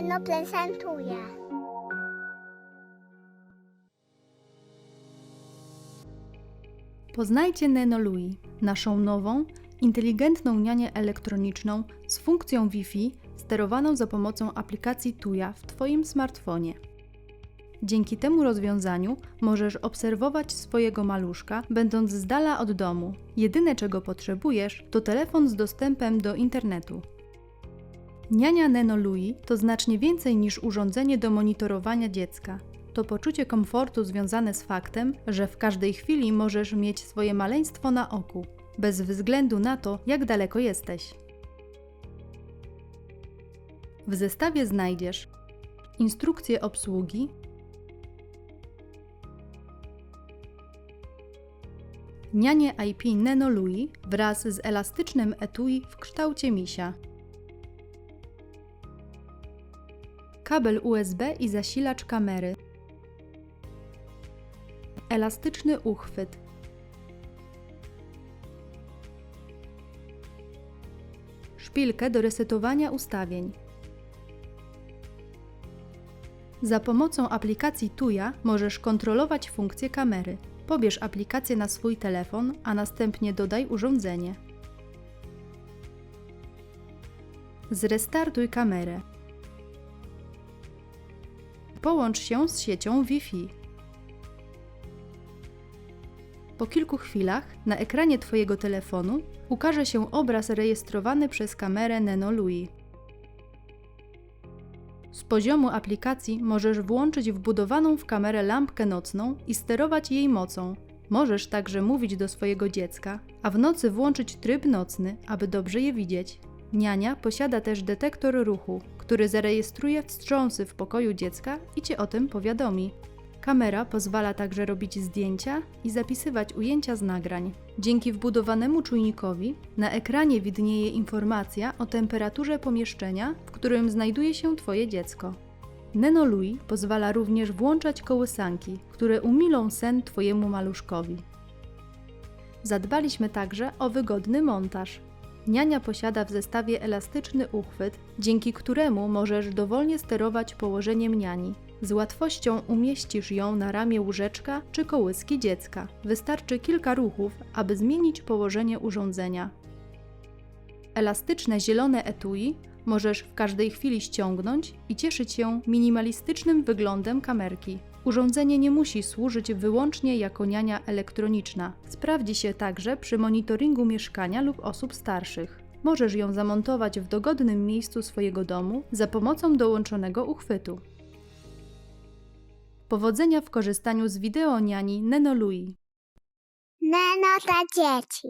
Neno prezentuje. Poznajcie Nenolui, naszą nową, inteligentną nianię elektroniczną z funkcją Wi-Fi sterowaną za pomocą aplikacji Tuya w Twoim smartfonie. Dzięki temu rozwiązaniu możesz obserwować swojego maluszka, będąc z dala od domu. Jedyne czego potrzebujesz to telefon z dostępem do internetu. Niania Nenolui to znacznie więcej niż urządzenie do monitorowania dziecka. To poczucie komfortu związane z faktem, że w każdej chwili możesz mieć swoje maleństwo na oku, bez względu na to, jak daleko jesteś. W zestawie znajdziesz instrukcję obsługi, nianie IP Nenolui wraz z elastycznym etui w kształcie misia, kabel USB i zasilacz kamery, elastyczny uchwyt, szpilkę do resetowania ustawień. Za pomocą aplikacji Tuya możesz kontrolować funkcję kamery. Pobierz aplikację na swój telefon, a następnie dodaj urządzenie. Zrestartuj kamerę. Połącz się z siecią Wi-Fi. Po kilku chwilach na ekranie Twojego telefonu ukaże się obraz rejestrowany przez kamerę Nenolui. Z poziomu aplikacji możesz włączyć wbudowaną w kamerę lampkę nocną i sterować jej mocą. Możesz także mówić do swojego dziecka, a w nocy włączyć tryb nocny, aby dobrze je widzieć. Niania posiada też detektor ruchu, który zarejestruje wstrząsy w pokoju dziecka i cię o tym powiadomi. Kamera pozwala także robić zdjęcia i zapisywać ujęcia z nagrań. Dzięki wbudowanemu czujnikowi na ekranie widnieje informacja o temperaturze pomieszczenia, w którym znajduje się Twoje dziecko. Nenolui pozwala również włączać kołysanki, które umilą sen Twojemu maluszkowi. Zadbaliśmy także o wygodny montaż. Niania posiada w zestawie elastyczny uchwyt, dzięki któremu możesz dowolnie sterować położeniem niani. Z łatwością umieścisz ją na ramię łóżeczka czy kołyski dziecka. Wystarczy kilka ruchów, aby zmienić położenie urządzenia. Elastyczne zielone etui możesz w każdej chwili ściągnąć i cieszyć się minimalistycznym wyglądem kamerki. Urządzenie nie musi służyć wyłącznie jako niania elektroniczna. Sprawdzi się także przy monitoringu mieszkania lub osób starszych. Możesz ją zamontować w dogodnym miejscu swojego domu za pomocą dołączonego uchwytu. Powodzenia w korzystaniu z wideo niani Nenolui. Neno dla dzieci.